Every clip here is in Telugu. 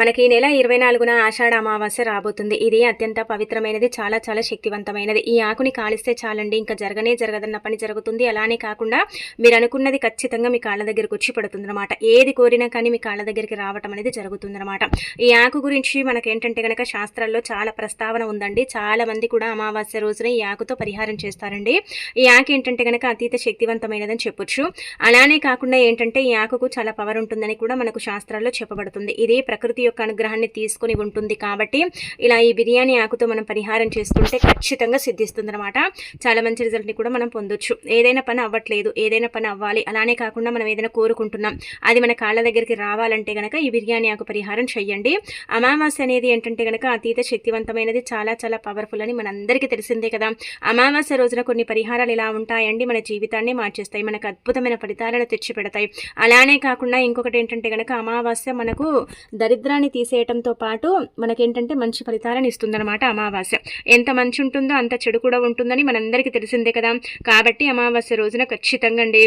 మనకి ఈ నెల ఇరవై నాలుగున ఆషాఢ అమావాస్య రాబోతుంది. ఇది అత్యంత పవిత్రమైనది చాలా చాలా శక్తివంతమైనది. ఈ ఆకుని కాలిస్తే చాలండి ఇంకా జరగనే జరగదన్న పని జరుగుతుంది. అలానే కాకుండా మీరు అనుకున్నది ఖచ్చితంగా మీ కాళ్ళ దగ్గరకు వచ్చి పడుతుందన్నమాట. ఏది కోరినా కానీ మీ కాళ్ళ దగ్గరికి రావటం అనేది జరుగుతుందన్నమాట. ఈ ఆకు గురించి మనకేంటంటే కనుక శాస్త్రాల్లో చాలా ప్రస్తావన ఉందండి. చాలా మంది కూడా అమావాస్య రోజున ఈ ఆకుతో పరిహారం చేస్తారండి. ఈ ఆకు ఏంటంటే కనుక అతీత శక్తివంతమైనదని చెప్పొచ్చు. అలానే కాకుండా ఏంటంటే ఈ ఆకుకు చాలా పవర్ ఉంటుందని కూడా మనకు శాస్త్రాల్లో చెప్పబడుతుంది. ఇది ప్రకృతి యొక్క అనుగ్రహాన్ని తీసుకుని ఉంటుంది కాబట్టి ఇలా ఈ బిర్యానీ ఆకుతో మనం పరిహారం చేసుకుంటే ఖచ్చితంగా సిద్ధిస్తుంది అనమాట చాలా మంచి రిజల్ట్ని కూడా మనం పొందొచ్చు. ఏదైనా పని అవ్వట్లేదు ఏదైనా పని అవ్వాలి అలానే కాకుండా మనం ఏదైనా కోరుకుంటున్నాం అది మన కాళ్ళ దగ్గరికి రావాలంటే గనక ఈ బిర్యానీ ఆకు పరిహారం చేయండి అమావాస్య అనేది ఏంటంటే గనక అతీత శక్తివంతమైనది చాలా చాలా పవర్ఫుల్ అని మనందరికీ తెలిసిందే కదా. అమావాస్య రోజున కొన్ని పరిహారాలు ఇలా ఉంటాయండి మన జీవితాన్ని మార్చేస్తాయి మనకు అద్భుతమైన ఫలితాలను తెచ్చిపెడతాయి. అలానే కాకుండా ఇంకొకటి ఏంటంటే గనక అమావాస్య మనకు దరిద్ర దరిద్రాన్ని తీసేయటంతో పాటు మనకేంటంటే మంచి ఫలితాలను ఇస్తుందన్నమాట అమావాస్య. ఎంత మంచి ఉంటుందో అంత చెడు కూడా ఉంటుందని మనందరికీ తెలిసిందే కదా. కాబట్టి అమావాస్య రోజున ఖచ్చితంగా అండి.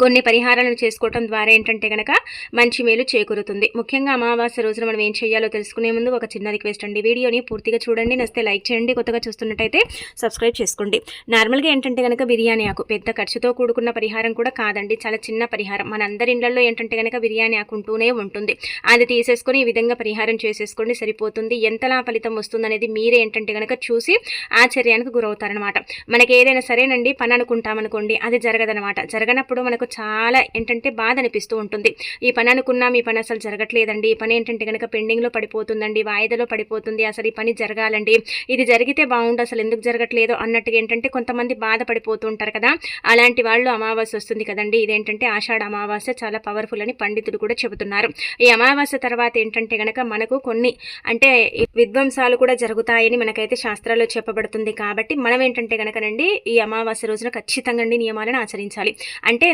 కొన్ని పరిహారాలను చేసుకోవటం ద్వారా ఏంటంటే కనుక మంచి మేలు చేకూరుతుంది. ముఖ్యంగా అమావాస్య రోజున మనం ఏం చేయాలో తెలుసుకునే ముందు ఒక చిన్న రిక్వెస్ట్ అండి. వీడియోని పూర్తిగా చూడండి. నస్తే లైక్ చేయండి. కొత్తగా చూస్తున్నట్టయితే సబ్స్క్రైబ్ చేసుకోండి. నార్మల్గా ఏంటంటే కనుక బిర్యానీ ఆకు పెద్ద ఖర్చుతో కూడుకున్న పరిహారం కూడా కాదండి. చాలా చిన్న పరిహారం. మన అందరి ఇళ్ళలో ఏంటంటే కనుక బిర్యానీ ఆకు ఉంటూనే ఉంటుంది అది తీసేసుకొని ఈ విధంగా పరిహారం చేసేసుకోండి. సరిపోతుంది. ఎంతలా ఫలితం వస్తుందనేది మీరే ఏంటంటే కనుక చూసి ఆశ్చర్యానికి గురవుతారనమాట మనకి ఏదైనా సరేనండి పని అనుకుంటామనుకోండి అది జరగదనమాట జరగనప్పుడు మనకు చాలా ఏంటంటే బాధ అనిపిస్తూ ఉంటుంది. ఈ పని అనుకున్నా మీ పని అసలు జరగట్లేదండి. ఈ పని ఏంటంటే కనుక పెండింగ్లో పడిపోతుందండి వాయిదాలో పడిపోతుంది అసలు ఈ పని జరగాలండి. ఇది జరిగితే బాగుండు అసలు ఎందుకు జరగట్లేదు అన్నట్టుగా ఏంటంటే కొంతమంది బాధపడిపోతూ ఉంటారు కదా. అలాంటి వాళ్ళు అమావాస్య వస్తుంది కదండి. ఇదేంటంటే ఆషాఢ అమావాస్య చాలా పవర్ఫుల్ అని పండితులు కూడా చెబుతున్నారు. ఈ అమావాస్య తర్వాత ఏంటంటే గనక మనకు కొన్ని అంటే విధ్వంసాలు కూడా జరుగుతాయని మనకైతే శాస్త్రాల్లో చెప్పబడుతుంది కాబట్టి మనం ఏంటంటే గనకనండి ఈ అమావాస్య రోజున ఖచ్చితంగా నియమాలను ఆచరించాలి. అంటే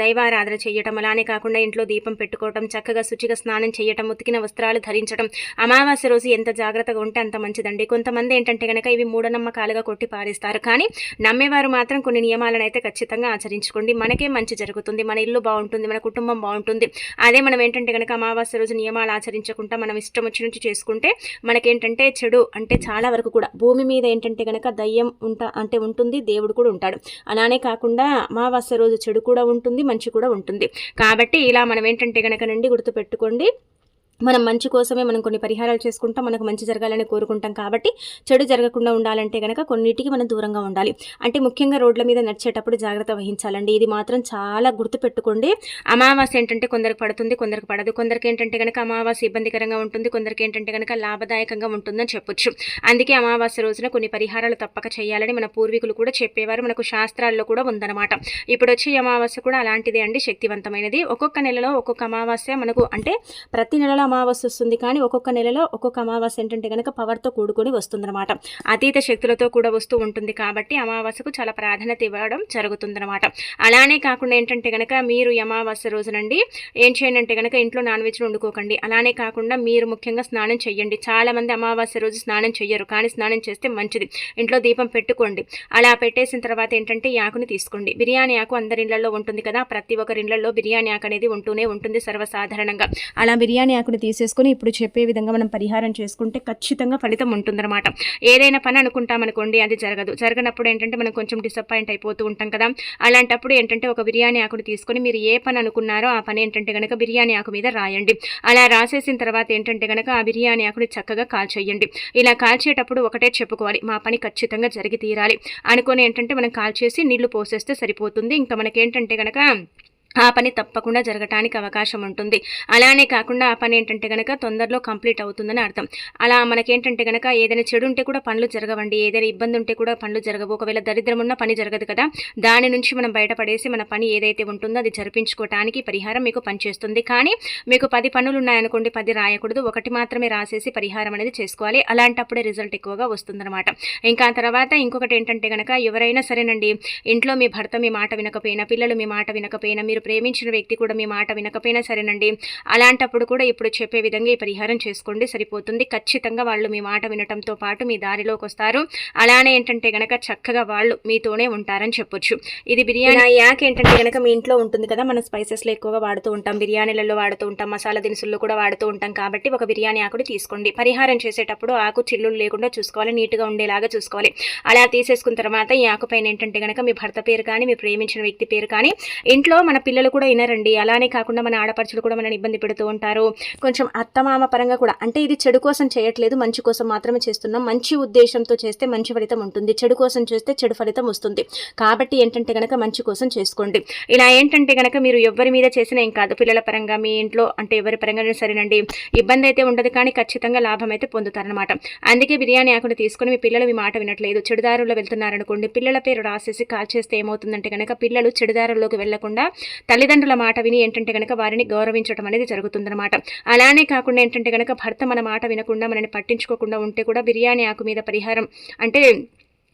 దైవారాధన చేయటం అలానే కాకుండా ఇంట్లో దీపం పెట్టుకోవటం చక్కగా శుచిగా స్నానం చేయటం ఉతికిన వస్త్రాలు ధరించడం అమావాస్య రోజు ఎంత జాగ్రత్తగా ఉంటే అంత మంచిదండి. కొంతమంది ఏంటంటే కనుక ఇవి మూఢనమ్మకాలుగా కొట్టి పారేస్తారు. కానీ నమ్మేవారు మాత్రం కొన్ని నియమాలను అయితే ఖచ్చితంగా ఆచరించుకోండి. మనకే మంచి జరుగుతుంది. మన ఇల్లు బాగుంటుంది. మన కుటుంబం బాగుంటుంది. అదే మనం ఏంటంటే కనుక అమావాస్య రోజు నియమాలు ఆచరించకుండా మనం ఇష్టం వచ్చినట్టు చేసుకుంటే మనకేంటంటే చెడు అంటే చాలా వరకు కూడా భూమి మీద ఏంటంటే కనుక దయ్యం ఉంటా అంటే ఉంటుంది. దేవుడు కూడా ఉంటాడు. అలానే కాకుండా అమావాస్య రోజు చెడు కూడా ఉంటుంది మంచి కూడా ఉంటుంది. కాబట్టి ఇలా మనం ఏంటంటే కనుకనండి గుర్తుపెట్టుకోండి. మనం మంచి కోసమే మనం కొన్ని పరిహారాలు చేసుకుంటాం మనకు మంచి జరగాలని కోరుకుంటాం కాబట్టి చెడు జరగకుండా ఉండాలంటే కనుక కొన్నిటికి మనం దూరంగా ఉండాలి. అంటే ముఖ్యంగా రోడ్ల మీద నడిచేటప్పుడు జాగ్రత్త వహించాలండి. ఇది మాత్రం చాలా గుర్తుపెట్టుకోండి అమావాస్య ఏంటంటే కొందరికి పడుతుంది కొందరికి పడదు. కొందరికి ఏంటంటే కనుక అమావాస్య ఇబ్బందికరంగా ఉంటుంది కొందరికి ఏంటంటే కనుక లాభదాయకంగా ఉంటుందని చెప్పొచ్చు. అందుకే అమావాస్య రోజున కొన్ని పరిహారాలు తప్పక చేయాలని మన పూర్వీకులు కూడా చెప్పేవారు మనకు శాస్త్రాల్లో కూడా ఉందన్నమాట. ఇప్పుడు వచ్చే అమావాస్య కూడా అలాంటిదే అండి శక్తివంతమైనది. ఒక్కొక్క నెలలో ఒక్కొక్క అమావాస్య మనకు అంటే ప్రతి నెలలో అమావాస్య వస్తుంది కానీ ఒక్కొక్క నెలలో ఒక్కొక్క అమావాస్య ఏంటంటే కనుక పవర్తో కూడుకొని వస్తుందన్నమాట. అతీత శక్తులతో కూడా వస్తూ ఉంటుంది కాబట్టి అమావాస్యకు చాలా ప్రాధాన్యత ఇవ్వడం జరుగుతుందన్నమాట. అలానే కాకుండా ఏంటంటే కనుక మీరు అమావాస్య రోజునండి ఏం చేయండి అంటే కనుక ఇంట్లో నాన్ వెజ్ వండుకోకండి. అలానే కాకుండా మీరు ముఖ్యంగా స్నానం చేయండి చాలామంది అమావాస్య రోజు స్నానం చేయరు కానీ స్నానం చేస్తే మంచిది. ఇంట్లో దీపం పెట్టుకోండి. అలా పెట్టేసిన తర్వాత ఏంటంటే ఆకుని తీసుకోండి. బిర్యానీ ఆకు అందరి ఇళ్ళలో ఉంటుంది కదా. ప్రతి ఒక్కరి ఇళ్ళలో బిర్యానీ ఆకు అనేది ఉంటూనే ఉంటుంది సర్వసాధారణంగా. అలా బిర్యానీ ఆకుని కూడా తీసేసుకొని ఇప్పుడు చెప్పే విధంగా మనం పరిహారం చేసుకుంటే ఖచ్చితంగా ఫలితం ఉంటుందన్నమాట. ఏదైనా పని అనుకుంటామనుకోండి అది జరగదు. జరగనప్పుడు ఏంటంటే మనం కొంచెం డిసప్పాయింట్ అయిపోతూ ఉంటాం కదా. అలాంటప్పుడు ఏంటంటే ఒక బిర్యానీ ఆకును తీసుకొని మీరు ఏ పని అనుకున్నారో ఆ పని ఏంటంటే కనుక బిర్యానీ ఆకు మీద రాయండి. అలా రాసేసిన తర్వాత ఏంటంటే కనుక ఆ బిర్యానీ ఆకుని చక్కగా కాల్చేయండి. ఇలా కాల్చేటప్పుడు ఒకటే చెప్పుకోవాలి మా పని ఖచ్చితంగా జరిగి తీరాలి. అనుకొని ఏంటంటే మనం కాల్చేసి నీళ్ళు పోసేస్తే సరిపోతుంది. ఇంకా మనకేంటంటే కనుక ఆ పని తప్పకుండా జరగటానికి అవకాశం ఉంటుంది. అలానే కాకుండా ఆ పని ఏంటంటే కనుక తొందరలో కంప్లీట్ అవుతుందని అర్థం. అలా మనకేంటంటే కనుక ఏదైనా చెడు ఉంటే కూడా పనులు జరగవండి ఏదైనా ఇబ్బంది ఉంటే కూడా పనులు జరగవు. ఒకవేళ దరిద్రం ఉన్న పని జరగదు కదా దాని నుంచి మనం బయటపడేసి మన పని ఏదైతే ఉంటుందో అది జరిపించుకోవటానికి పరిహారం మీకు పనిచేస్తుంది. కానీ మీకు పది పనులు ఉన్నాయనుకోండి పది రాయకూడదు. ఒకటి మాత్రమే రాసేసి పరిహారం అనేది చేసుకోవాలి. అలాంటప్పుడే రిజల్ట్ ఎక్కువగా వస్తుందన్నమాట. ఇంకా తర్వాత ఇంకొకటి ఏంటంటే కనుక ఎవరైనా సరేనండి ఇంట్లో మీ భర్త మీ మాట వినకపోయినా పిల్లలు మీ మాట వినకపోయినా మీరు ప్రేమించిన వ్యక్తి కూడా మీ మాట వినకపోయినా సరేనండి. అలాంటప్పుడు కూడా ఇప్పుడు చెప్పే విధంగా ఈ పరిహారం చేసుకోండి సరిపోతుంది. ఖచ్చితంగా వాళ్ళు మీ మాట వినటంతో పాటు మీ దారిలోకి వస్తారు. అలానే ఏంటంటే గనక చక్కగా వాళ్ళు మీతోనే ఉంటారని చెప్పొచ్చు. ఇది బిర్యానీ యాక్ ఏంటంటే గనక మీ ఇంట్లో ఉంటుంది కదా మనం స్పైసెస్లో ఎక్కువగా వాడుతూ ఉంటాం. బిర్యానీలలో వాడుతూ ఉంటాం మసాలా దినుసుల్లో కూడా వాడుతూ ఉంటాం కాబట్టి ఒక బిర్యానీ ఆకుడు తీసుకోండి. పరిహారం చేసేటప్పుడు ఆకు చిల్లులు లేకుండా చూసుకోవాలి నీట్గా ఉండేలాగా చూసుకోవాలి. అలా తీసేసుకున్న తర్వాత ఈ ఆకు పైన ఏంటంటే గనక మీ భర్త పేరు కానీ మీ ప్రేమించిన వ్యక్తి పేరు కానీ ఇంట్లో మన పిల్లలు పిల్లలు కూడా వినరండి. అలానే కాకుండా మన ఆడపడుచులు కూడా మనని ఇబ్బంది పెడుతూ ఉంటారు. కొంచెం అత్తమామ పరంగా కూడా అంటే ఇది చెడు కోసం చేయట్లేదు మంచి కోసం మాత్రమే చేస్తున్నాం. మంచి ఉద్దేశంతో చేస్తే మంచి ఫలితం ఉంటుంది. చెడు కోసం చేస్తే చెడు ఫలితం వస్తుంది. కాబట్టి ఏంటంటే కనుక మంచి కోసం చేసుకోండి. ఇలా ఏంటంటే కనుక మీరు ఎవరి మీద చేసినా ఏం కాదు. పిల్లల పరంగా మీ ఇంట్లో అంటే ఎవరి పరంగా సరేనండి. ఇబ్బంది అయితే ఉండదు కానీ ఖచ్చితంగా లాభం అయితే పొందుతారనమాట అందుకే బిర్యానీ ఆకుని తీసుకొని మీ పిల్లలు మీ మాట వినట్లేదు. చెడుదారుల్లో వెళ్తున్నారనుకోండి పిల్లల పేరు రాసేసి కాల్ చేస్తే ఏమవుతుందంటే కనుక పిల్లలు చెడుదారుల్లోకి వెళ్ళకుండా తల్లిదండ్రుల మాట విని ఏంటంటే కనుక వారిని గౌరవించడం అనేది జరుగుతుందన్నమాట. అలానే కాకుండా ఏంటంటే కనుక భర్త మన మాట వినకుండా మనని పట్టించుకోకుండా ఉంటే కూడా బిర్యానీ ఆకు మీద పరిహారం అంటే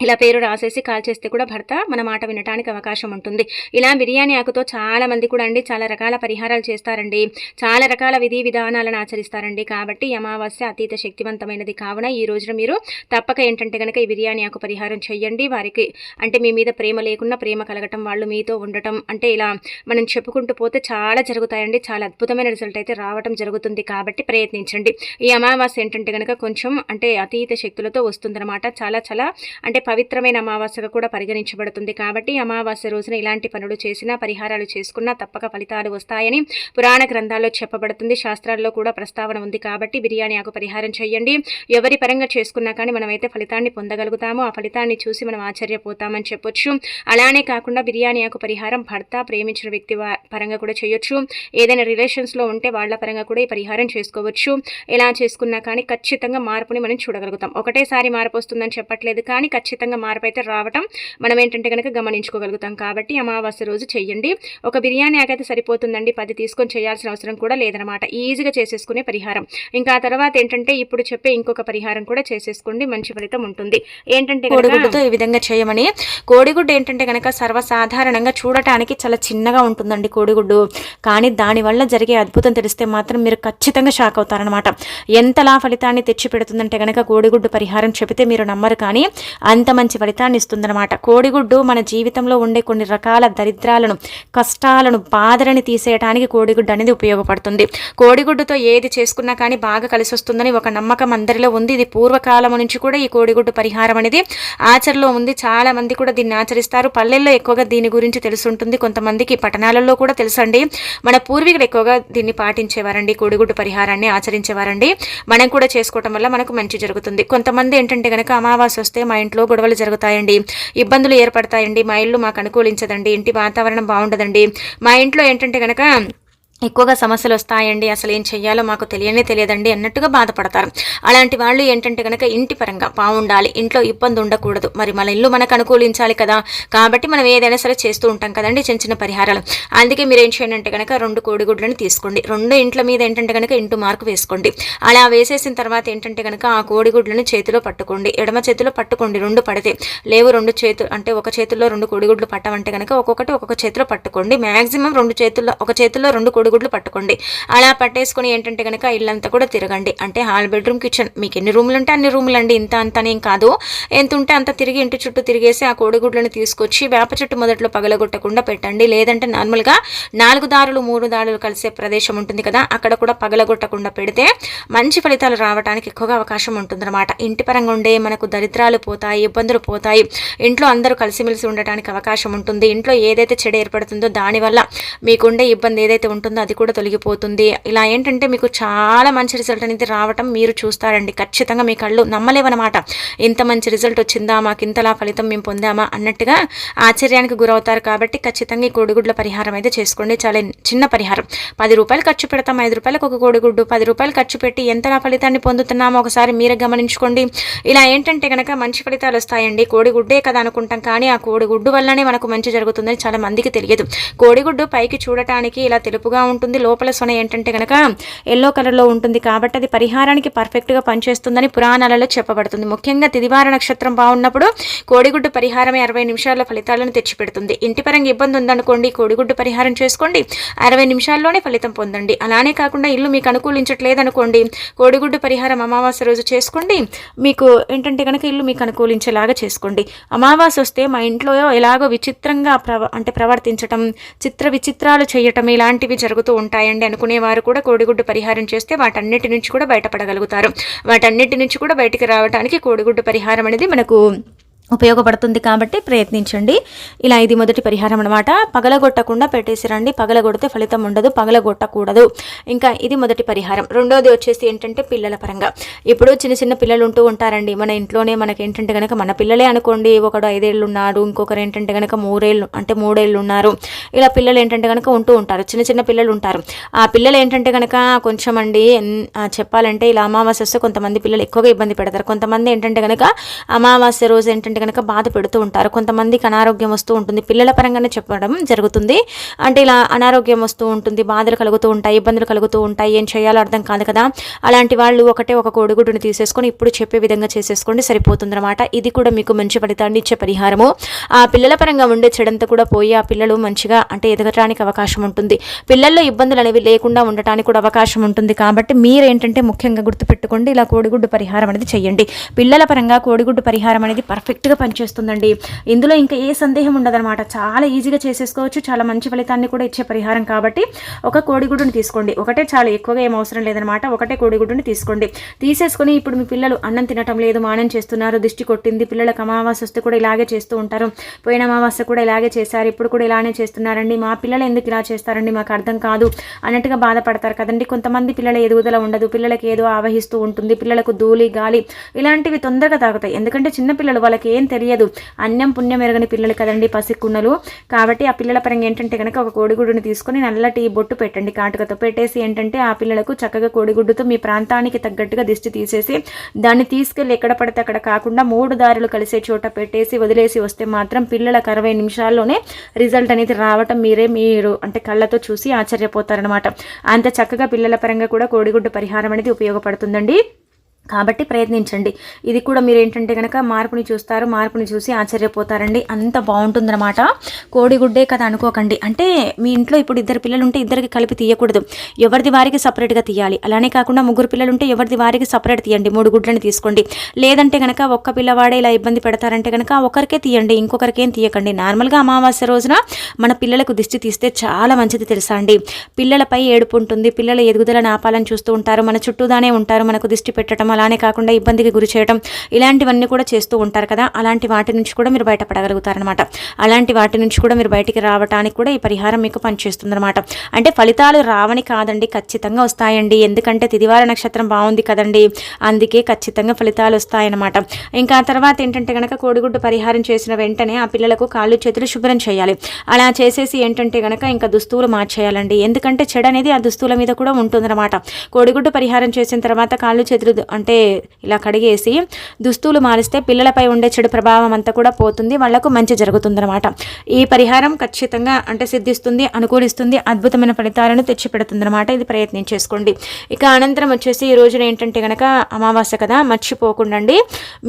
ఇలా పేరు రాసేసి కాల్ చేస్తే కూడా భర్త మన మాట వినటానికి అవకాశం ఉంటుంది. ఇలా బిర్యానీ ఆకుతో చాలా మంది కూడా అండి చాలా రకాల పరిహారాలు చేస్తారండి. చాలా రకాల విధి విధానాలను ఆచరిస్తారండి. కాబట్టి అమావాస్య అతీత శక్తివంతమైనది కావున ఈ రోజున మీరు తప్పక ఏంటంటే కనుక ఈ బిర్యానీ ఆకు పరిహారం చేయండి వారికి అంటే మీ మీద ప్రేమ లేకుండా ప్రేమ కలగటం వాళ్ళు మీతో ఉండటం అంటే ఇలా మనం చెప్పుకుంటూ పోతే చాలా జరుగుతాయండి. చాలా అద్భుతమైన రిజల్ట్ అయితే రావటం జరుగుతుంది. కాబట్టి ప్రయత్నించండి. ఈ అమావాస్య ఏంటంటే కనుక కొంచెం అంటే అతీత శక్తులతో వస్తుందన్నమాట. చాలా చాలా అంటే పవిత్రమైన అమావాస్యగా కూడా పరిగణించబడుతుంది. కాబట్టి అమావాస్య రోజున ఇలాంటి పనులు చేసినా పరిహారాలు చేసుకున్నా తప్పక ఫలితాలు వస్తాయని పురాణ గ్రంథాల్లో చెప్పబడుతుంది. శాస్త్రాల్లో కూడా ప్రస్తావన ఉంది కాబట్టి బిర్యానీ ఆకు పరిహారం చేయండి. ఎవరి పరంగా చేసుకున్నా కానీ మనమైతే ఫలితాన్ని పొందగలుగుతాము. ఆ ఫలితాన్ని చూసి మనం ఆశ్చర్యపోతామని చెప్పొచ్చు. అలానే కాకుండా బిర్యానీ ఆకు పరిహారం భర్త ప్రేమించిన వ్యక్తి పరంగా కూడా చేయొచ్చు. ఏదైనా రిలేషన్స్లో ఉంటే వాళ్ళ పరంగా కూడా ఈ పరిహారం చేసుకోవచ్చు. ఎలా చేసుకున్నా కానీ ఖచ్చితంగా మార్పుని మనం చూడగలుగుతాం. ఒకటేసారి మార్పు వస్తుందని చెప్పట్లేదు కానీ ఖచ్చితంగా ఖచ్చితంగా మార్పు అయితే రావటం మనం ఏంటంటే కనుక గమనించుకోగలుగుతాం. కాబట్టి అమావాస్య రోజు చెయ్యండి. ఒక బిర్యానీ ఆకైతే సరిపోతుందండి. పది తీసుకొని చేయాల్సిన అవసరం కూడా లేదనమాట. ఈజీగా చేసేసుకునే పరిహారం. ఇంకా తర్వాత ఏంటంటే ఇప్పుడు చెప్పే ఇంకొక పరిహారం కూడా చేసేసుకోండి. మంచి ఫలితం ఉంటుంది. ఏంటంటే కోడిగుడ్డుతో ఈ విధంగా చేయమని. కోడిగుడ్డు ఏంటంటే కనుక సర్వసాధారణంగా చూడటానికి చాలా చిన్నగా ఉంటుందండి కోడిగుడ్డు. కానీ దానివల్ల జరిగే అద్భుతం తెలిస్తే మాత్రం మీరు ఖచ్చితంగా షాక్ అవుతారనమాట. ఎంతలా ఫలితాన్ని తెచ్చి పెడుతుందంటే కనుక కోడిగుడ్డు పరిహారం చెబితే మీరు నమ్మరు కానీ అంత మంచి ఫలితాన్ని ఇస్తుందన్నమాట. కోడిగుడ్డు మన జీవితంలో ఉండే కొన్ని రకాల దరిద్రాలను కష్టాలను బాధలని తీసేయడానికి కోడిగుడ్డు అనేది ఉపయోగపడుతుంది. కోడిగుడ్డుతో ఏది చేసుకున్నా కానీ బాగా కలిసి వస్తుందని ఒక నమ్మకం అందరిలో ఉంది. ఇది పూర్వకాలం నుంచి కూడా ఈ కోడిగుడ్డు పరిహారం అనేది ఆచరణలో ఉంది. చాలా మంది కూడా దీన్ని ఆచరిస్తారు. పల్లెల్లో ఎక్కువగా దీని గురించి తెలుసుంటుంది. కొంతమందికి పట్టణాలలో కూడా తెలుసండి. మన పూర్వీకులు ఎక్కువగా దీన్ని పాటించేవారండి. కోడిగుడ్డు పరిహారాన్ని ఆచరించేవారండి. మనం కూడా చేసుకోవటం వల్ల మనకు మంచి జరుగుతుంది. కొంతమంది ఏంటంటే కనుక అమావాస్య వస్తే మా ఇంట్లో గొడవలు జరుగుతాయండి. ఇబ్బందులు ఏర్పడతాయండి. మా ఇల్లు మాకు అనుకూలించదండి. ఇంటి వాతావరణం బాగుండదండి. మా ఇంట్లో ఏంటంటే కనుక ఎక్కువగా సమస్యలు వస్తాయండి అసలు ఏం చెయ్యాలో మాకు తెలియనే తెలియదండి అన్నట్టుగా బాధపడతారు. అలాంటి వాళ్ళు ఏంటంటే కనుక ఇంటి పరంగా బాగుండాలి ఇంట్లో ఇబ్బంది ఉండకూడదు. మరి మన ఇల్లు మనకు అనుకూలించాలి కదా కాబట్టి మనం ఏదైనా సరే చేస్తూ ఉంటాం కదండి చిన్న చిన్న పరిహారాలు. అందుకే మీరు ఏం చేయండి అంటే కనుక రెండు కోడిగుడ్లను తీసుకోండి. రెండు ఇంట్ల మీద ఏంటంటే కనుక ఇంటి మార్కు వేసుకోండి. అలా వేసేసిన తర్వాత ఏంటంటే కనుక ఆ కోడిగుడ్లను చేతిలో పట్టుకోండి. ఎడమ చేతిలో పట్టుకోండి రెండు పడితే. లేవు రెండు చేతులు అంటే ఒక చేతుల్లో రెండు కోడిగుడ్లు పట్టమంటే కనుక ఒక్కొక్కటి ఒక్కొక్క చేతిలో పట్టుకోండి. మ్యాక్సిమం రెండు చేతుల్లో ఒక చేతుల్లో రెండు కోడి గుడ్లు పట్టుకోండి. అలా పట్టేసుకొని ఏంటంటే కనుక ఇల్లంతా కూడా తిరగండి. అంటే హాల్ బెడ్రూమ్ కిచెన్. మీకు ఎన్ని రూములు ఉంటే అన్ని రూములు అండి ఇంత అంతనేం కాదు. ఎంత ఉంటే అంత తిరిగి ఇంటి చుట్టూ తిరిగేసి ఆ కోడిగుడ్లను తీసుకొచ్చి వేప చెట్టు మొదట్లో పగలగొట్టకుండా పెట్టండి. లేదంటే నార్మల్గా నాలుగు దారులు మూడు దారులు కలిసే ప్రదేశం ఉంటుంది కదా అక్కడ కూడా పగలగొట్టకుండా పెడితే మంచి ఫలితాలు రావడానికి ఎక్కువగా అవకాశం ఉంటుందన్నమాట. ఇంటి పరంగా ఉండే మనకు దరిద్రాలు పోతాయి ఇబ్బందులు పోతాయి. ఇంట్లో అందరూ కలిసిమెలిసి ఉండటానికి అవకాశం ఉంటుంది. ఇంట్లో ఏదైతే చెడు ఏర్పడుతుందో దానివల్ల మీకుండే ఇబ్బంది ఏదైతే ఉంటుందో అది కూడా తొలగిపోతుంది. ఇలా ఏంటంటే మీకు చాలా మంచి రిజల్ట్ అనేది రావటం మీరు చూస్తారండి. ఖచ్చితంగా మీ కళ్ళు నమ్మలేవన్నమాట ఇంత మంచి రిజల్ట్ వచ్చిందా మాకు ఇంతలా ఫలితం మేము పొందామా అన్నట్టుగా ఆశ్చర్యానికి గురవుతారు కాబట్టి ఖచ్చితంగా ఈ కోడిగుడ్ల పరిహారం అయితే చేసుకోండి. చాలా చిన్న పరిహారం. పది రూపాయలు ఖర్చు పెడతాం ఐదు రూపాయలకు ఒక కోడిగుడ్డు పది రూపాయలు ఖర్చు పెట్టి ఎంతలా ఫలితాన్ని పొందుతున్నామో ఒకసారి మీరే గమనించుకోండి. ఇలా ఏంటంటే కనుక మంచి ఫలితాలు వస్తాయండి. కోడిగుడ్డే కదా అనుకుంటాం కానీ ఆ కోడిగుడ్డు వల్లనే మనకు మంచి జరుగుతుందని చాలా మందికి తెలియదు. కోడిగుడ్డు పైకి చూడటానికి ఇలా తెలుపుగా కలర్గా ఉంటుంది. లోపల సొన ఏంటంటే కనుక ఎల్లో కలర్లో ఉంటుంది కాబట్టి అది పరిహారానికి పర్ఫెక్ట్గా పనిచేస్తుందని పురాణాలలో చెప్పబడుతుంది. ముఖ్యంగా తిదివార నక్షత్రం బాగున్నప్పుడు కోడిగుడ్డు పరిహారమే అరవై నిమిషాల్లో ఫలితాలను తెచ్చిపెడుతుంది. ఇంటి పరంగా ఇబ్బంది ఉందనుకోండి కోడిగుడ్డు పరిహారం చేసుకోండి అరవై నిమిషాల్లోనే ఫలితం పొందండి. అలానే కాకుండా ఇల్లు మీకు అనుకూలించట్లేదనుకోండి కోడిగుడ్డు పరిహారం అమావాస్య రోజు చేసుకోండి. మీకు ఏంటంటే కనుక ఇల్లు మీకు అనుకూలించేలాగా చేసుకోండి. అమావాస్య వస్తే మా ఇంట్లో ఎలాగో విచిత్రంగా ప్రవ అంటే ప్రవర్తించటం చిత్ర విచిత్రాలు చేయటం ఇలాంటివి జరుగుతూ ఉంటాయండి అనుకునేవారు కూడా కోడిగుడ్డు పరిహారం చేస్తే వాటన్నిటి నుంచి కూడా బయటపడగలుగుతారు. వాటన్నిటి నుంచి కూడా బయటికి రావడానికి కోడిగుడ్డు పరిహారం అనేది మనకు ఉపయోగపడుతుంది కాబట్టి ప్రయత్నించండి. ఇలా ఇది మొదటి పరిహారం అనమాట పగలగొట్టకుండా పెట్టేసిరండి పగలగొడితే ఫలితం ఉండదు. పగలగొట్టకూడదు. ఇంకా ఇది మొదటి పరిహారం. రెండోది వచ్చేసి ఏంటంటే పిల్లల పరంగా. ఇప్పుడు చిన్న చిన్న పిల్లలు ఉంటూ ఉంటారండి. మన ఇంట్లోనే మనకి ఏంటంటే కనుక మన పిల్లలే అనుకోండి. ఒకడు ఐదేళ్ళు ఉన్నారు ఇంకొకరు ఏంటంటే కనుక మూడేళ్ళు అంటే మూడేళ్ళు ఉన్నారు. ఇలా పిల్లలు ఏంటంటే కనుక ఉంటూ ఉంటారు. చిన్న చిన్న పిల్లలు ఉంటారు. ఆ పిల్లలు ఏంటంటే కనుక కొంచెం అండి చెప్పాలంటే ఇలా అమావాస్య వస్తే కొంతమంది పిల్లలు ఎక్కువగా ఇబ్బంది పెడతారు. కొంతమంది ఏంటంటే కనుక అమావాస్య రోజు ఏంటంటే కనుక బాధ పెడుతూ ఉంటారు. కొంతమందికి అనారోగ్యం వస్తూ ఉంటుంది. పిల్లల పరంగానే చెప్పడం జరుగుతుంది. అంటే ఇలా అనారోగ్యం వస్తూ ఉంటుంది. బాధలు కలుగుతూ ఉంటాయి. ఇబ్బందులు కలుగుతూ ఉంటాయి. ఏం చేయాలో అర్థం కాదు కదా. అలాంటి వాళ్ళు ఒకటే ఒక కోడిగుడ్డుని తీసేసుకొని ఇప్పుడు చెప్పే విధంగా చేసేసుకోండి. సరిపోతుందన్నమాట. ఇది కూడా మీకు మంచి ఫలితాన్ని ఇచ్చే పరిహారము. ఆ పిల్లల పరంగా ఉండే చెడంతా కూడా పోయి ఆ పిల్లలు మంచిగా అంటే ఎదగటానికి అవకాశం ఉంటుంది. పిల్లల్లో ఇబ్బందులు అనేవి లేకుండా ఉండటానికి కూడా అవకాశం ఉంటుంది. కాబట్టి మీరేంటంటే ముఖ్యంగా గుర్తుపెట్టుకోండి. ఇలా కోడిగుడ్డు పరిహారం అనేది చేయండి. పిల్లల పరంగా కోడిగుడ్డు పరిహారం అనేది పర్ఫెక్ట్ పర్ఫెక్ట్గా పనిచేస్తుందండి. ఇందులో ఇంకా ఏ సందేహం ఉండదన్నమాట. చాలా ఈజీగా చేసేసుకోవచ్చు. చాలా మంచి ఫలితాన్ని కూడా ఇచ్చే పరిహారం కాబట్టి ఒక కోడిగుడ్డుని తీసుకోండి. ఒకటే చాలా ఎక్కువగా ఏం అవసరం లేదనమాట ఒకటే కోడిగుడ్డుని తీసుకోండి. తీసేసుకొని ఇప్పుడు మీ పిల్లలు అన్నం తినటం లేదు మానం చేస్తున్నారు దిష్టి కొట్టింది పిల్లలకు అమావాస్య వస్తే కూడా ఇలాగే చేస్తూ ఉంటారు. పోయిన అమావాస్య కూడా ఇలాగే చేశారు. ఇప్పుడు కూడా ఇలానే చేస్తున్నారండి. మా పిల్లలు ఎందుకు ఇలా చేస్తారండి? మాకు అర్థం కాదు అన్నట్టుగా బాధపడతారు కదండి. కొంతమంది పిల్లల ఎదుగుదల ఉండదు. పిల్లలకి ఏదో ఆవహిస్తూ ఉంటుంది. పిల్లలకు ధూళి గాలి ఇలాంటివి తొందరగా తాగుతాయి. ఎందుకంటే చిన్న పిల్లలు వాళ్ళకి ఏం తెలియదు. అన్నం పుణ్యం ఎరగని పిల్లలు కదండి పసిక్కున్నలు కాబట్టి ఆ పిల్లల పరంగా ఏంటంటే కనుక ఒక కోడిగుడ్డుని తీసుకొని నల్లటి బొట్టు పెట్టండి కాటుకతో. పెట్టేసి ఏంటంటే ఆ పిల్లలకు చక్కగా కోడిగుడ్డుతో మీ ప్రాంతానికి తగ్గట్టుగా దిష్టి తీసేసి దాన్ని తీసుకెళ్ళి ఎక్కడ పడితే అక్కడ కాకుండా మూడు దారులు కలిసే చోట పెట్టేసి వదిలేసి వస్తే మాత్రం పిల్లలకు అరవై నిమిషాల్లోనే రిజల్ట్ అనేది రావటం మీరే మీరు అంటే కళ్ళతో చూసి ఆశ్చర్యపోతారనమాట అంత చక్కగా పిల్లల పరంగా కూడా కోడిగుడ్డు పరిహారం అనేది ఉపయోగపడుతుందండి. కాబట్టి ప్రయత్నించండి. ఇది కూడా మీరు ఏంటంటే కనుక మార్పుని చూస్తారు మార్పుని చూసి ఆశ్చర్యపోతారండి. అంత బాగుంటుందన్నమాట. కోడిగుడ్డే కదా అనుకోకండి. అంటే మీ ఇంట్లో ఇప్పుడు ఇద్దరు పిల్లలు ఉంటే ఇద్దరికి కలిపి తీయకూడదు. ఎవరిది వారికి సపరేట్గా తీయాలి. అలానే కాకుండా ముగ్గురు పిల్లలు ఉంటే ఎవరిది వారికి సపరేట్ తీయండి. మూడు గుడ్లని తీసుకోండి. లేదంటే కనుక ఒక్క పిల్లవాడే ఇలా ఇబ్బంది పెడతారంటే కనుక ఒకరికే తీయండి ఇంకొకరికేం తీయకండి. నార్మల్గా అమావాస్య రోజున మన పిల్లలకు దిష్టి తీస్తే చాలా మంచిది తెలుసా అండి. పిల్లలపై ఏడుపు ఉంటుంది. పిల్లల ఎదుగుదల ఆపాలని చూస్తూ ఉంటారు. మన చుట్టూదానే ఉంటారు. మనకు దిష్టి పెట్టడం అలానే కాకుండా ఇబ్బందికి గురి చేయడం ఇలాంటివన్నీ కూడా చేస్తూ ఉంటారు కదా. అలాంటి వాటి నుంచి కూడా మీరు బయటపడగలుగుతారనమాట అలాంటి వాటి నుంచి కూడా మీరు బయటికి రావడానికి కూడా ఈ పరిహారం మీకు పనిచేస్తుందనమాట అంటే ఫలితాలు రావని కాదండి ఖచ్చితంగా వస్తాయండి. ఎందుకంటే తిదివార నక్షత్రం బాగుంది కదండి. అందుకే ఖచ్చితంగా ఫలితాలు వస్తాయన్నమాట. ఇంకా తర్వాత ఏంటంటే కనుక కోడిగుడ్డు పరిహారం చేసిన వెంటనే ఆ పిల్లలకు కాళ్ళు చేతులు శుభ్రం చేయాలి. అలా చేసేసి ఏంటంటే కనుక ఇంకా దుస్తువులు మార్చేయాలండి. ఎందుకంటే చెడు అనేది ఆ దుస్తువుల మీద కూడా ఉంటుందన్నమాట. కోడిగుడ్డు పరిహారం చేసిన తర్వాత కాళ్ళు చేతులు అంటే ఇలా కడిగేసి దుస్తులు మారిస్తే పిల్లలపై ఉండే చెడు ప్రభావం అంతా కూడా పోతుంది వాళ్ళకు మంచి జరుగుతుందన్నమాట. ఈ పరిహారం ఖచ్చితంగా అంటే సిద్ధిస్తుంది అనుకూలిస్తుంది అద్భుతమైన ఫలితాలను తెచ్చిపెడుతుందన్నమాట. ఇది ప్రయత్నం చేసుకోండి. ఇక అనంతరం వచ్చేసి ఈ రోజున ఏంటంటే కనుక అమావాస్య కదా మర్చిపోకుండా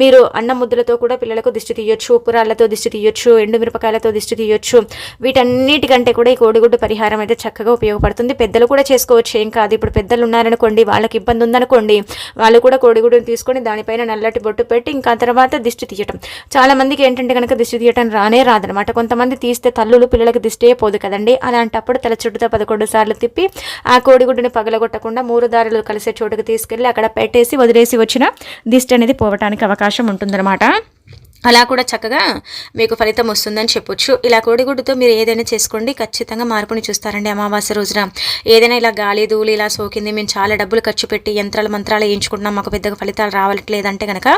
మీరు అన్న ముద్దులతో కూడా పిల్లలకు దిష్టి తీయొచ్చు ఉప్పురాళ్ళతో దిష్టి తీయొచ్చు ఎండుమిరపకాయలతో దిష్టి తీయొచ్చు. వీటన్నిటికంటే కూడా ఈ కోడిగుడ్డు పరిహారం అయితే చక్కగా ఉపయోగపడుతుంది. పెద్దలు కూడా చేసుకోవచ్చు ఏం కాదు. ఇప్పుడు పెద్దలు ఉన్నారనుకోండి వాళ్ళకి ఇబ్బంది ఉందనుకోండి వాళ్ళు కూడా కోడిగుడ్డుని తీసుకొని దానిపైన నల్లటి బొట్టు పెట్టి ఇంకా తర్వాత దిష్టి తీయటం. చాలా మందికి ఏంటంటే కనుక దిష్టి తీయటం రానే రాదనమాట కొంతమంది తీస్తే తల్లులు పిల్లలకి దిష్టే పోదు కదండి. అలాంటప్పుడు తల చుట్టూతో పదకొండు సార్లు తిప్పి ఆ కోడిగుడ్డుని పగలగొట్టకుండా మూడు దారులు కలిసే చోటుకు తీసుకెళ్ళి అక్కడ పెట్టేసి వదిలేసి వచ్చిన దిష్టి అనేది పోవటానికి అవకాశం ఉంటుందన్నమాట. అలా కూడా చక్కగా మీకు ఫలితం వస్తుందని చెప్పొచ్చు. ఇలా కోడిగుడ్డుతో మీరు ఏదైనా చేసుకోండి. ఖచ్చితంగా మార్పుని చూస్తారండి అమావాస్య రోజున. ఏదైనా ఇలా గాలి ధూళి ఇలా సోకింది మేము చాలా డబ్బులు ఖర్చు పెట్టి యంత్రాలు మంత్రాలు వేయించుకుంటున్నాం మాకు పెద్దగా ఫలితాలు రావట్లేదంటే కనుక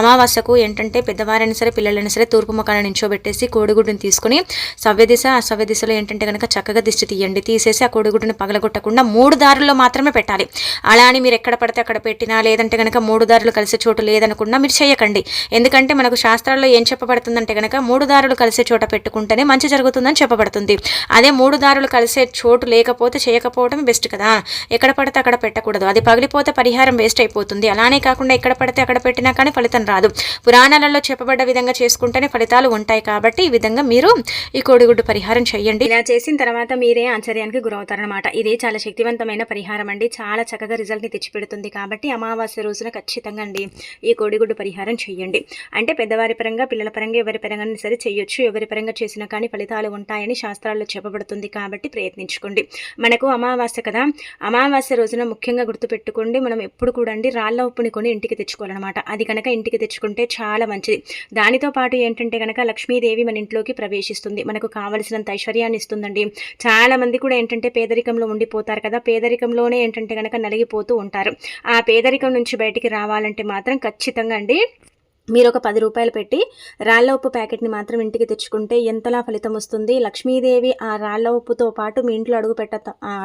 అమావాస్యకు ఏంటంటే పెద్దవారైనా సరే పిల్లలైనా సరే తూర్పు ముఖాన్ని నించోబెట్టేసి కోడిగుడ్డుని తీసుకుని సవ్యదిశ ఆ సవ్యదిశలో ఏంటంటే కనుక చక్కగా దిష్టి తీయండి. తీసేసి ఆ కోడిగుడ్డుని పగలగొట్టకుండా మూడు దారుల్లో మాత్రమే పెట్టాలి. అలా అని మీరు ఎక్కడ పడితే అక్కడ పెట్టినా లేదంటే కనుక మూడు దారులు కలిసే చోటు లేదనుకున్నా మీరు చేయకండి. ఎందుకంటే మనకు శాస్త్ర శాస్త్రాల్లో ఏం చెప్పబడుతుందంటే కనుక మూడు దారులు కలిసే చోట పెట్టుకుంటేనే మంచి జరుగుతుందని చెప్పబడుతుంది. అదే మూడు దారులు కలిసే చోటు లేకపోతే చేయకపోవడం బెస్ట్ కదా. ఎక్కడ పడితే అక్కడ పెట్టకూడదు. అది పగిలిపోతే పరిహారం వేస్ట్ అయిపోతుంది. అలానే కాకుండా ఎక్కడ పడితే అక్కడ పెట్టినా కానీ ఫలితం రాదు. పురాణాలలో చెప్పబడ్డ విధంగా చేసుకుంటేనే ఫలితాలు ఉంటాయి కాబట్టి ఈ విధంగా మీరు ఈ కోడిగుడ్డు పరిహారం చేయండి. ఇలా చేసిన తర్వాత మీరే ఆశ్చర్యానికి గురవుతారనమాట ఇది చాలా శక్తివంతమైన పరిహారం అండి. చాలా చక్కగా రిజల్ట్ని తెచ్చిపెడుతుంది కాబట్టి అమావాస్య రోజున ఖచ్చితంగా అండి ఈ కోడిగుడ్డు పరిహారం చేయండి. అంటే పెద్దవారి పరంగా పిల్లల పరంగా ఎవరి పరంగా సరే చేయొచ్చు ఎవరి పరంగా చేసినా కానీ ఫలితాలు ఉంటాయని శాస్త్రాల్లో చెప్పబడుతుంది కాబట్టి ప్రయత్నించుకోండి. మనకు అమావాస్య కదా. అమావాస్య రోజున ముఖ్యంగా గుర్తుపెట్టుకోండి మనం ఎప్పుడు కూడా అండి రాళ్ళ ఉప్పుని కొని ఇంటికి తెచ్చుకోవాలన్నమాట. అది కనుక ఇంటికి తెచ్చుకుంటే చాలా మంచిది. దానితో పాటు ఏంటంటే కనుక లక్ష్మీదేవి మన ఇంట్లోకి ప్రవేశిస్తుంది. మనకు కావలసినంత ఐశ్వర్యాన్ని ఇస్తుందండి. చాలా మంది కూడా ఏంటంటే పేదరికంలో ఉండిపోతారు కదా. పేదరికంలోనే ఏంటంటే కనుక నలిగిపోతూ ఉంటారు. ఆ పేదరికం నుంచి బయటికి రావాలంటే మాత్రం ఖచ్చితంగా అండి మీరు ఒక పది రూపాయలు పెట్టి రాళ్ళ ఉప్పు ప్యాకెట్ని మాత్రం ఇంటికి తెచ్చుకుంటే ఎంతలా ఫలితం వస్తుంది? లక్ష్మీదేవి ఆ రాళ్ళ ఉప్పుతో పాటు మీ ఇంట్లో అడుగు పెట్ట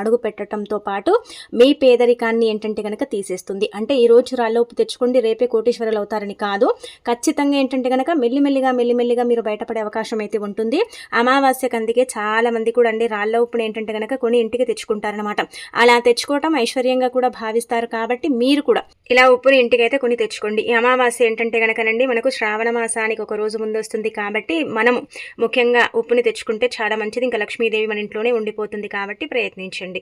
అడుగు పెట్టడంతో పాటు మీ పేదరికాన్ని ఏంటంటే కనుక తీసేస్తుంది. అంటే ఈ రోజు రాళ్ళ ఉప్పు తెచ్చుకోండి రేపే కోటీశ్వరులు అవుతారని కాదు. ఖచ్చితంగా ఏంటంటే కనుక మెల్లిమెల్లిగా మెల్లిమెల్లిగా మీరు బయటపడే అవకాశం అయితే ఉంటుంది. అమావాస్యకు అందుకే చాలా మంది కూడా అండి రాళ్ళ ఉప్పుని ఏంటంటే కనుక కొని ఇంటికి తెచ్చుకుంటారనమాట అలా తెచ్చుకోవటం ఐశ్వర్యంగా కూడా భావిస్తారు కాబట్టి మీరు కూడా ఇలా ఉప్పుని ఇంటికైతే కొని తెచ్చుకోండి. ఈ అమావాస్య ఏంటంటే కనుక చూడండి మనకు శ్రావణ మాసానికి ఒక రోజు ముందు వస్తుంది కాబట్టి మనము ముఖ్యంగా ఉప్పుని తెచ్చుకుంటే చాలా మంచిది. ఇంకా లక్ష్మీదేవి మన ఇంట్లోనే ఉండిపోతుంది కాబట్టి ప్రయత్నించండి.